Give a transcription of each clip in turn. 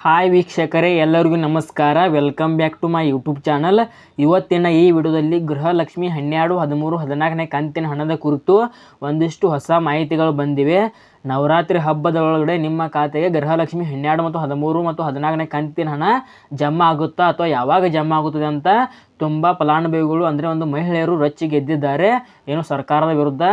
Hi ವೀಕ್ಷಕರೇ, ಎಲ್ಲರಿಗೂ ನಮಸ್ಕಾರ. Welcome back to my YouTube channel ಇವತ್ತಿನ ಈ ವಿಡಿಯೋದಲ್ಲಿ ಗೃಹಲಕ್ಷ್ಮಿ ಹನ್ನೆರಡು, ಹದಿಮೂರು, ಹದಿನಾಲ್ಕನೇ ಕಂತಿನ ಹಣದ ಕುರಿತು ಒಂದಿಷ್ಟು ಹೊಸ ಮಾಹಿತಿಗಳು ಬಂದಿವೆ. ನವರಾತ್ರಿ ಹಬ್ಬದ ಒಳಗಡೆ ನಿಮ್ಮ ಖಾತೆಗೆ ಗೃಹಲಕ್ಷ್ಮಿ ಹನ್ನೆರಡು ಮತ್ತು ಹದಿಮೂರು ಮತ್ತು ಹದಿನಾಲ್ಕನೇ ಕಂತಿನ ಹಣ ಜಮಾ ಆಗುತ್ತಾ ಅಥವಾ ಯಾವಾಗ ಜಮಾ ಆಗುತ್ತದೆ ಅಂತ ತುಂಬ ಫಲಾನುಭವಿಗಳು ಅಂದರೆ ಒಂದು ಮಹಿಳೆಯರು ರಚ್ಚಿ ಗೆದ್ದಿದ್ದಾರೆ. ಏನು ಸರ್ಕಾರದ ವಿರುದ್ಧ?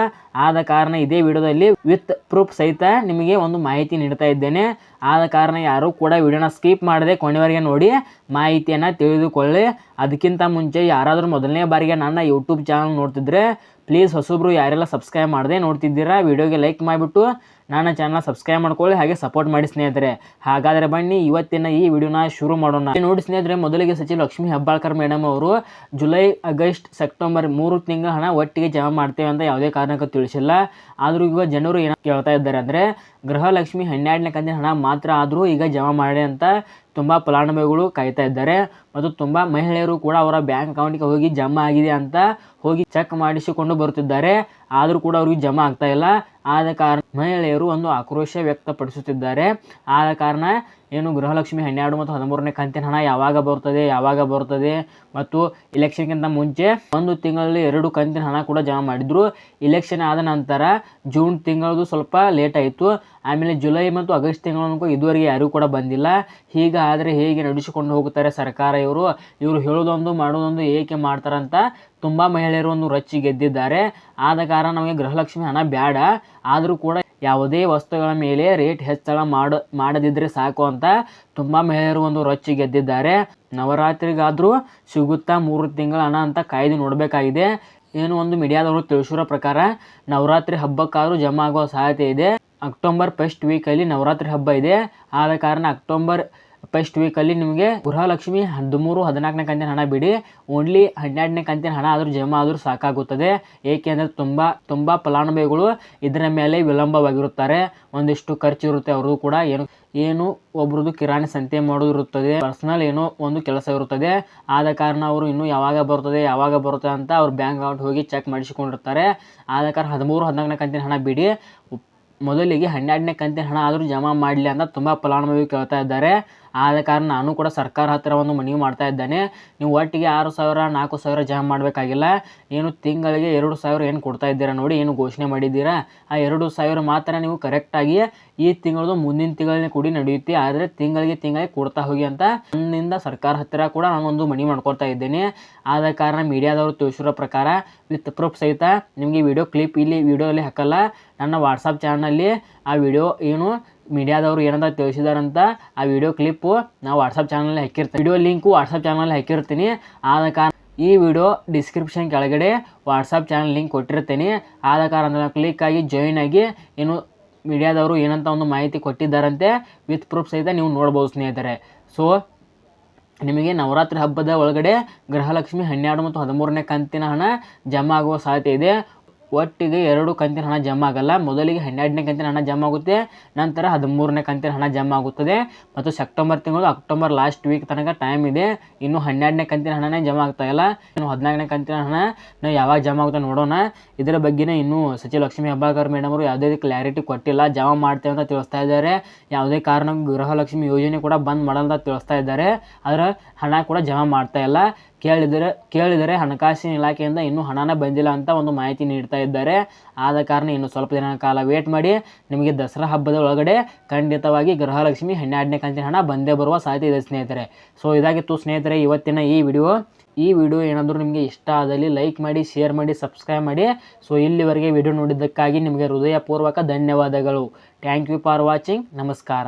ಆದ ಕಾರಣ ಇದೇ ವಿಡಿಯೋದಲ್ಲಿ ವಿತ್ ಪ್ರೂಫ್ ಸಹಿತ ನಿಮಗೆ ಒಂದು ಮಾಹಿತಿ ನೀಡ್ತಾ ಇದ್ದೇನೆ. ಆದ ಕಾರಣ ಯಾರೂ ಕೂಡ ವಿಡಿಯೋನ ಸ್ಕಿಪ್ ಮಾಡದೆ ಕೊನೆವರೆಗೆ ನೋಡಿ ಮಾಹಿತಿಯನ್ನು ತಿಳಿದುಕೊಳ್ಳಿ. ಅದಕ್ಕಿಂತ ಮುಂಚೆ ಯಾರಾದರೂ ಮೊದಲನೇ ಬಾರಿಗೆ ನನ್ನ ಯೂಟ್ಯೂಬ್ ಚಾನಲ್ ನೋಡ್ತಿದ್ರೆ ಪ್ಲೀಸ್ ಹೊಸಬ್ರು ಯಾರೆಲ್ಲ ಸಬ್ಸ್ಕ್ರೈಬ್ ಮಾಡದೆ ನೋಡ್ತಿದ್ದೀರಾ, ವಿಡಿಯೋಗೆ ಲೈಕ್ ಮಾಡಿಬಿಟ್ಟು ನನ್ನ ಚಾನಲ್ ಸಬ್ಸ್ಕ್ರೈಬ್ ಮಾಡ್ಕೊಳ್ಳಿ ಹಾಗೆ ಸಪೋರ್ಟ್ ಮಾಡಿ ಸ್ನೇಹಿತರೆ. ಹಾಗಾದರೆ ಬನ್ನಿ, ಇವತ್ತಿನ ಈ ವಿಡಿಯೋನ ಶುರು ಮಾಡೋಣ. ನೋಡಿ ಸ್ನೇಹಿತರೆ, ಮೊದಲಿಗೆ ಸಚಿವ ಲಕ್ಷ್ಮೀ ಹೆಬ್ಬಾಳ್ಕರ್ ಮೇಡಮ್ ಅವರು ಜುಲೈ ಆಗಸ್ಟ್ ಸೆಪ್ಟೆಂಬರ್ ಮೂರು ತಿಂಗಳ ಹಣ ಒಟ್ಟಿಗೆ ಜಮಾ ಮಾಡ್ತೇವೆ ಅಂತ ಯಾವುದೇ ಕಾರಣಕ್ಕೂ ತಿಳಿಸಿಲ್ಲ. ಆದರೂ ಈಗ ಜನರು ಏನೋ ಕೇಳ್ತಾ ಇದ್ದಾರೆ ಅಂದರೆ, ಗೃಹಲಕ್ಷ್ಮಿ ಹನ್ನೆರಡನೇ ಕಂತಿನ ಹಣ ಮಾತ್ರ ಆದರೂ ಈಗ ಜಮಾ ಮಾಡಿ ಅಂತ ತುಂಬ ಫಲಾನುಭವಿಗಳು ಕಾಯ್ತಾ ಇದ್ದಾರೆ ಮತ್ತು ತುಂಬ ಮಹಿಳೆಯರು ಕೂಡ ಅವರ ಬ್ಯಾಂಕ್ ಅಕೌಂಟ್ಗೆ ಹೋಗಿ ಜಮಾ ಆಗಿದೆ ಅಂತ ಹೋಗಿ ಚೆಕ್ ಮಾಡಿಸಿಕೊಂಡು ಬರುತ್ತಿದ್ದಾರೆ. ಆದರೂ ಕೂಡ ಅವ್ರಿಗೆ ಜಮಾ ಆಗ್ತಾ ಇಲ್ಲ. ಆದ ಕಾರಣ ಮಹಿಳೆಯರು ಒಂದು ಆಕ್ರೋಶ ವ್ಯಕ್ತಪಡಿಸುತ್ತಿದ್ದಾರೆ. ಆದ ಕಾರಣ ಏನು ಗೃಹಲಕ್ಷ್ಮಿ ಹನ್ನೆರಡು ಮತ್ತು ಹದಿಮೂರನೇ ಕಂತಿನ ಹಣ ಯಾವಾಗ ಬರ್ತದೆ ಯಾವಾಗ ಬರ್ತದೆ ಮತ್ತು ಇಲೆಕ್ಷನ್ಗಿಂತ ಮುಂಚೆ ಒಂದು ತಿಂಗಳಲ್ಲಿ ಎರಡು ಕಂತಿನ ಹಣ ಕೂಡ ಜಮಾ ಮಾಡಿದ್ರು. ಇಲೆಕ್ಷನ್ ಆದ ನಂತರ ಜೂನ್ ತಿಂಗಳದು ಸ್ವಲ್ಪ ಲೇಟ್ ಆಯಿತು. ಆಮೇಲೆ ಜುಲೈ ಮತ್ತು ಆಗಸ್ಟ್ ತಿಂಗಳು ಇದುವರೆಗೆ ಯಾರೂ ಕೂಡ ಬಂದಿಲ್ಲ. ಹೀಗಾದರೆ ಹೇಗೆ ನಡೆಸಿಕೊಂಡು ಹೋಗುತ್ತಾರೆ ಸರ್ಕಾರ ಇವರು? ಇವರು ಹೇಳೋದೊಂದು ಮಾಡೋದೊಂದು ಏಕೆ ಮಾಡ್ತಾರಂತ ತುಂಬ ಮಹಿಳೆಯರು ಒಂದು ರಚ್ಚಿ ಗೆದ್ದಿದ್ದಾರೆ ಆದ ಕಾರಣ ನಮಗೆ ಗೃಹಲಕ್ಷ್ಮಿ ಹಣ ಬೇಡ ಆದರೂ ಕೂಡ ಯಾವುದೇ ವಸ್ತುಗಳ ಮೇಲೆ ರೇಟ್ ಹೆಚ್ಚಳ ಮಾಡ ಮಾಡದಿದ್ದರೆ ಸಾಕು ಅಂತ ತುಂಬ ಮಹಿಳೆಯರು ಒಂದು ರೊಚ್ಚಿ ಗೆದ್ದಿದ್ದಾರೆ. ನವರಾತ್ರಿಗಾದರೂ ಸಿಗುತ್ತಾ ಮೂರು ತಿಂಗಳ ಹಣ ಅಂತ ಕಾಯ್ದು ನೋಡಬೇಕಾಗಿದೆ. ಏನು ಒಂದು ಮೀಡಿಯಾದವರು ತಿಳಿಸಿರೋ ಪ್ರಕಾರ ನವರಾತ್ರಿ ಹಬ್ಬಕ್ಕಾದರೂ ಜಮಾ ಆಗುವ ಸಾಧ್ಯತೆ ಇದೆ. ಅಕ್ಟೋಬರ್ ಫಸ್ಟ್ ವೀಕಲ್ಲಿ ನವರಾತ್ರಿ ಹಬ್ಬ ಇದೆ. ಆದ ಕಾರಣ ಅಕ್ಟೋಬರ್ ಫಸ್ಟ್ ವೀಕಲ್ಲಿ ನಿಮಗೆ ಗೃಹಲಕ್ಷ್ಮಿ ಹದಿಮೂರು, ಹದಿನಾಲ್ಕನೇ ಕಂತಿನ ಹಣ ಬಿಡಿ. ಓನ್ಲಿ ಹನ್ನೆರಡನೇ ಕಂತಿನ ಹಣ ಆದರೂ ಜಮಾ ಆದರೂ ಸಾಕಾಗುತ್ತದೆ. ಏಕೆಂದರೆ ತುಂಬ ತುಂಬ ಫಲಾನುಭವಿಗಳು ಇದರ ಮೇಲೆ ವಿಳಂಬವಾಗಿರುತ್ತಾರೆ. ಒಂದಿಷ್ಟು ಖರ್ಚು ಇರುತ್ತೆ ಅವ್ರದ್ದು ಕೂಡ. ಏನು ಏನು ಒಬ್ರದ್ದು ಕಿರಾಣಿ ಸಂತೆ ಮಾಡೋದಿರುತ್ತದೆ. ಪರ್ಸನಲ್ ಏನೋ ಒಂದು ಕೆಲಸ ಇರುತ್ತದೆ ಆದ ಕಾರಣ ಅವರು ಇನ್ನೂ ಯಾವಾಗ ಬರ್ತದೆ, ಯಾವಾಗ ಬರುತ್ತೆ ಅಂತ ಅವ್ರು ಬ್ಯಾಂಕ್ ಅಕೌಂಟ್ ಹೋಗಿ ಚೆಕ್ ಮಾಡಿಸಿಕೊಂಡಿರ್ತಾರೆ. ಆದ ಕಾರಣ ಹದಿಮೂರು, ಹದಿನಾಲ್ಕನೇ ಕಂತಿನ ಹಣ ಬಿಡಿ. ಮೊದಲಿಗೆ ಹನ್ನೆರಡನೇ ಕಂತಿನ ಹಣ ಆದರೂ ಜಮಾ ಮಾಡಲಿ ಅಂತ ತುಂಬ ಫಲಾನುಭವಿ ಕೇಳ್ತಾ ಇದ್ದಾರೆ. ಆದ ಕಾರಣ ನಾನು ಕೂಡ ಸರ್ಕಾರ ಹತ್ತಿರ ಒಂದು ಮನವಿ ಮಾಡ್ತಾ ಇದ್ದೇನೆ. ನೀವು ಒಟ್ಟಿಗೆ ಆರು ಸಾವಿರ, ನಾಲ್ಕು ಸಾವಿರ ಜಮಾ ಮಾಡಬೇಕಾಗಿಲ್ಲ. ಏನು ತಿಂಗಳಿಗೆ ಎರಡು ಸಾವಿರ ಏನು ಕೊಡ್ತಾ ಇದ್ದೀರಾ ನೋಡಿ, ಏನು ಘೋಷಣೆ ಮಾಡಿದ್ದೀರಾ? ಆ ಎರಡು ಸಾವಿರ ಮಾತ್ರ ನೀವು ಕರೆಕ್ಟಾಗಿ ಈ ತಿಂಗಳದು ಮುಂದಿನ ತಿಂಗಳಿನ ಕೂಡಿ ನಡೆಯುತ್ತೆ. ಆದರೆ ತಿಂಗಳಿಗೆ ತಿಂಗಳಿಗೆ ಕೊಡ್ತಾ ಹೋಗಿ ಅಂತ ನನ್ನಿಂದ ಸರ್ಕಾರ ಹತ್ತಿರ ಕೂಡ ನಾನು ಒಂದು ಮನವಿ ಮಾಡ್ಕೊಳ್ತಾ ಇದ್ದೇನೆ. ಆದ ಕಾರಣ ಮೀಡಿಯಾದವರು ತೋರಿಸಿರೋ ಪ್ರಕಾರ ವಿತ್ ಪ್ರೂಫ್ ಸಹಿತ ನಿಮಗೆ ವಿಡಿಯೋ ಕ್ಲಿಪ್ ಇಲ್ಲಿ, ವಿಡಿಯೋದಲ್ಲಿ ಹಾಕಲ್ಲ. ನನ್ನ ವಾಟ್ಸಪ್ ಚಾನಲಲ್ಲಿ ಆ ವಿಡಿಯೋ ಏನು ಮೀಡಿಯಾದವರು ಏನಂತ ತಿಳಿಸಿದಾರಂತ ಆ ವಿಡಿಯೋ ಕ್ಲಿಪ್ಪು ನಾವು ವಾಟ್ಸಪ್ ಚಾನಲಲ್ಲಿ ಹಾಕಿರ್ತೀನಿ ವಿಡಿಯೋ ಲಿಂಕು ವಾಟ್ಸಪ್ ಚಾನಲಲ್ಲಿ ಹಾಕಿರ್ತೀನಿ. ಆದ ಕಾರಣ ಈ ವಿಡಿಯೋ ಡಿಸ್ಕ್ರಿಪ್ಷನ್ ಕೆಳಗಡೆ ವಾಟ್ಸಪ್ ಚಾನಲ್ ಲಿಂಕ್ ಕೊಟ್ಟಿರ್ತೀನಿ. ಆದ ಕಾರಣ ಕ್ಲಿಕ್ ಆಗಿ ಜಾಯಿನ್ ಆಗಿ ಏನು ಮೀಡಿಯಾದವರು ಏನಂತ ಒಂದು ಮಾಹಿತಿ ಕೊಟ್ಟಿದ್ದಾರಂತೆ ವಿತ್ ಪ್ರೂಫ್ ಸಹಿತ ನೀವು ನೋಡ್ಬೋದು ಸ್ನೇಹಿತರೆ. ಸೊ ನಿಮಗೆ ನವರಾತ್ರಿ ಹಬ್ಬದ ಒಳಗಡೆ ಗೃಹಲಕ್ಷ್ಮಿ ಹನ್ನೆರಡು ಮತ್ತು ಹದಿಮೂರನೇ ಕಂತಿನ ಹಣ ಜಮಾ ಆಗುವ ಸಾಧ್ಯತೆ ಇದೆ. ಒಟ್ಟಿಗೆ ಎರಡು ಕಂತಿನ ಹಣ ಜಮಾ ಆಗಲ್ಲ. ಮೊದಲಿಗೆ ಹನ್ನೆರಡನೇ ಕಂತಿನ ಹಣ ಜಮಾ ಆಗುತ್ತೆ, ನಂತರ ಹದಿಮೂರನೇ ಕಂತಿನ ಹಣ ಜಮಾ ಆಗುತ್ತದೆ. ಮತ್ತು ಸೆಪ್ಟೆಂಬರ್ ತಿಂಗಳು, ಅಕ್ಟೋಬರ್ ಲಾಸ್ಟ್ ವೀಕ್ ತನಕ ಟೈಮ್ ಇದೆ. ಇನ್ನು ಹನ್ನೆರಡನೇ ಕಂತಿನ ಹಣನೇ ಜಮಾ ಆಗ್ತಾ ಇಲ್ಲ. ಇನ್ನು ಹದಿನಾಲ್ಕನೇ ಕಂತಿನ ಹಣ ಯಾವಾಗ ಜಮಾ ಆಗುತ್ತೆ ನೋಡೋಣ. ಇದರ ಬಗ್ಗೆನೇ ಇನ್ನೂ ಸಚಿವ ಲಕ್ಷ್ಮೀ ಹೆಬ್ಬಾಳ್ಕರ್ ಮೇಡಮ್ ಅವರು ಯಾವುದೇ ಕ್ಲಾರಿಟಿ ಕೊಟ್ಟಿಲ್ಲ. ಜಮಾ ಮಾಡ್ತೇವೆ ಅಂತ ತಿಳಿಸ್ತಾ ಇದ್ದಾರೆ. ಯಾವುದೇ ಕಾರಣ ಗೃಹಲಕ್ಷ್ಮಿ ಯೋಜನೆ ಕೂಡ ಬಂದ್ ಮಾಡಲ್ಲ ಅಂತ ತಿಳಿಸ್ತಾ ಇದ್ದಾರೆ. ಅದರ ಹಣ ಕೂಡ ಜಮಾ ಮಾಡ್ತಾ ಇಲ್ಲ. ಕೇಳಿದರೆ ಕೇಳಿದರೆ ಹಣಕಾಸಿನ ಇಲಾಖೆಯಿಂದ ಇನ್ನೂ ಹಣನ ಬಂದಿಲ್ಲ ಅಂತ ಒಂದು ಮಾಹಿತಿ ನೀಡ್ತಾ ಇದ್ದಾರೆ. ಆದ ಕಾರಣ ಇನ್ನು ಸ್ವಲ್ಪ ದಿನ ಕಾಲ ವೇಟ್ ಮಾಡಿ. ನಿಮಗೆ ದಸರಾ ಹಬ್ಬದ ಒಳಗಡೆ ಖಂಡಿತವಾಗಿ ಗೃಹಲಕ್ಷ್ಮಿ ಹನ್ನೆರಡನೇ ಕಂತಿನ ಹಣ ಬಂದೇ ಬರುವ ಸಾಧ್ಯತೆ ಇದೆ ಸ್ನೇಹಿತರೆ. ಸೊ ಇದಾಗಿತ್ತು ಸ್ನೇಹಿತರೆ ಇವತ್ತಿನ ಈ ವಿಡಿಯೋ. ಈ ವಿಡಿಯೋ ಏನಾದರೂ ನಿಮಗೆ ಇಷ್ಟ ಆದಲ್ಲಿ ಲೈಕ್ ಮಾಡಿ ಶೇರ್ ಮಾಡಿ ಸಬ್ಸ್ಕ್ರೈಬ್ ಮಾಡಿ. ಸೊ ಇಲ್ಲಿವರೆಗೆ ವಿಡಿಯೋ ನೋಡಿದ್ದಕ್ಕಾಗಿ ನಿಮಗೆ ಹೃದಯಪೂರ್ವಕ ಧನ್ಯವಾದಗಳು. ಥ್ಯಾಂಕ್ ಯು ಫಾರ್ ವಾಚಿಂಗ್ ನಮಸ್ಕಾರ.